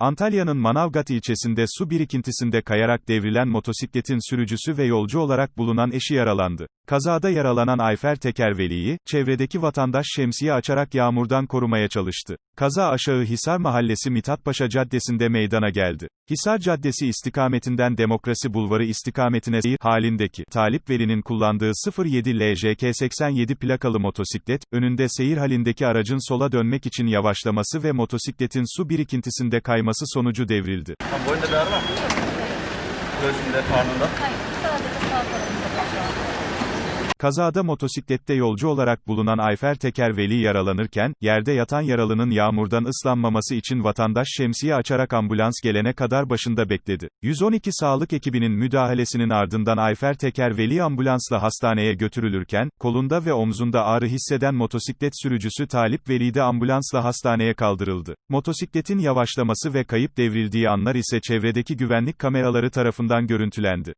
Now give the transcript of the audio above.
Antalya'nın Manavgat ilçesinde su birikintisinde kayarak devrilen motosikletin sürücüsü ve yolcu olarak bulunan eşi yaralandı. Kazada yaralanan Ayfer Tekerveli'yi, çevredeki vatandaş şemsiye açarak yağmurdan korumaya çalıştı. Kaza aşağı Hisar Mahallesi Mithatpaşa Caddesi'nde meydana geldi. Hisar Caddesi istikametinden Demokrasi Bulvarı istikametine seyir halindeki Talip Veli'nin kullandığı 07 LJK 87 plakalı motosiklet, önünde seyir halindeki aracın sola dönmek için yavaşlaması ve motosikletin su birikintisinde kayması sonucu devrildi. Boyunda bir ağrı var mı? Göğsünde, karnında. Hayır, sadece sağ tarafında. Kazada motosiklette yolcu olarak bulunan Ayfer Tekerveli yaralanırken, yerde yatan yaralının yağmurdan ıslanmaması için vatandaş şemsiye açarak ambulans gelene kadar başında bekledi. 112 sağlık ekibinin müdahalesinin ardından Ayfer Tekerveli ambulansla hastaneye götürülürken, kolunda ve omzunda ağrı hisseden motosiklet sürücüsü Talip Veli de ambulansla hastaneye kaldırıldı. Motosikletin yavaşlaması ve kayıp devrildiği anlar ise çevredeki güvenlik kameraları tarafından görüntülendi.